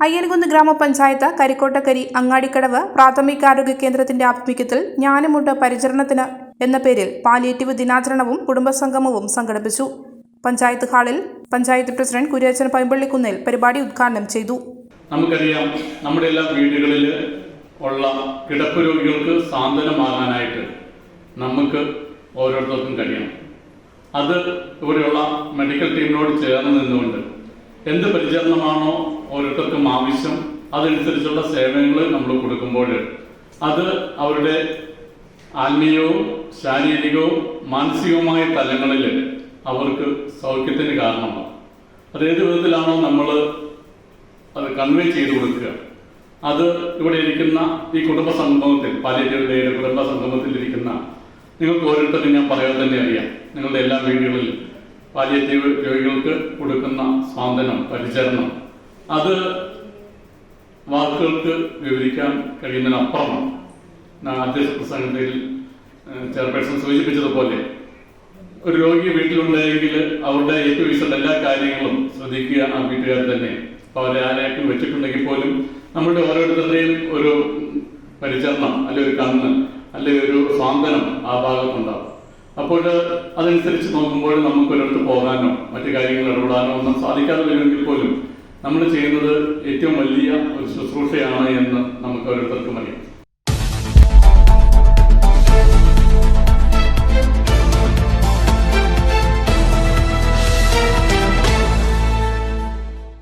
അയ്യൻകുന്ന് ഗ്രാമപഞ്ചായത്ത് കരിക്കോട്ടക്കരി അങ്ങാടിക്കടവ് പ്രാഥമികാരോഗ്യ കേന്ദ്രത്തിന്റെ ആഭിമുഖ്യത്തിൽ ജ്ഞാനമുണ്ട് പരിചരണത്തിന് എന്ന പേരിൽ പാലിയേറ്റീവ് ദിനാചരണവും കുടുംബസംഗമവും സംഘടിപ്പിച്ചു. പഞ്ചായത്ത് ഹാളിൽ പഞ്ചായത്ത് പ്രസിഡന്റ് കുര്യാച്ചൻ പൈമ്പള്ളിക്കുന്നിൽ പരിപാടി ഉദ്ഘാടനം ചെയ്തു. നമുക്കറിയാം നമ്മുടെ എല്ലാ വീടുകളിൽ ഉള്ള കിടപ്പ് രോഗികൾക്ക് സാന്ത്വനമാകാനായിട്ട് നമുക്ക് ഓരോരുത്തർക്കും കഴിയണം. അത് ഇവിടെയുള്ള മെഡിക്കൽ ടീമിനോട് ചേർന്ന് നിന്നുകൊണ്ട് എന്ത് പരിചരണമാണോ ഓരോരുത്തർക്കും ആവശ്യം അതനുസരിച്ചുള്ള സേവനങ്ങൾ നമ്മൾ കൊടുക്കുമ്പോൾ അത് അവരുടെ ആത്മീയവും ശാരീരികവും മാനസികവുമായ തലങ്ങളിൽ അവർക്ക് സൗഖ്യത്തിന് കാരണമാണ് അത് ഏത് വിധത്തിലാണോ നമ്മൾ അത് കൺവേ ചെയ്ത് കൊടുക്കുക. അത് ഇവിടെ ഇരിക്കുന്ന ഈ കുടുംബ സംഗമത്തിൽ പാലിയേറ്റീവ് കുടുംബ സംഗമത്തിൽ ഇരിക്കുന്ന നിങ്ങൾക്ക് ഓരോരുത്തരും ഞാൻ പറയാതെ തന്നെ അറിയാം. നിങ്ങളുടെ എല്ലാ വീടുകളിലും പാലിയേറ്റീവ് രോഗികൾക്ക് കൊടുക്കുന്ന സാന്ത്വനം പരിചരണം അത് വാക്കുകൾക്ക് വിവരിക്കാൻ കഴിയുന്നതിനപ്പുറമാണ് ആദ്യ പ്രസംഗത്തിൽ ചെയർപേഴ്സൺ സൂചിപ്പിച്ചതുപോലെ ഒരു രോഗി വീട്ടിലുണ്ടെങ്കിൽ അവരുടെ ഏറ്റവും ഇഷ്ടമുള്ള എല്ലാ കാര്യങ്ങളും ശ്രദ്ധിക്കുക ആ വീട്ടുകാർ തന്നെ. അപ്പൊ അവരെ ആരായിട്ടും വെച്ചിട്ടുണ്ടെങ്കിൽ പോലും നമ്മുടെ ഓരോരുത്തരുടെയും ഒരു പരിചരണം അല്ലെ ഒരു കണ്ണ് അല്ലെ ഒരു സാന്ത്വനം ആ ഭാഗത്തുണ്ടാവും. അപ്പോൾ അതനുസരിച്ച് നോക്കുമ്പോൾ നമുക്ക് ഒരിടത്ത് പോകാനോ മറ്റു കാര്യങ്ങൾ ഇടപെടാനോ ഒന്നും സാധിക്കാതെ വരുമെങ്കിൽ പോലും നമ്മൾ ചെയ്യുന്നത് ഏറ്റവും വലിയ ഒരു ശുശ്രൂഷയാണ് എന്ന് നമ്മൾ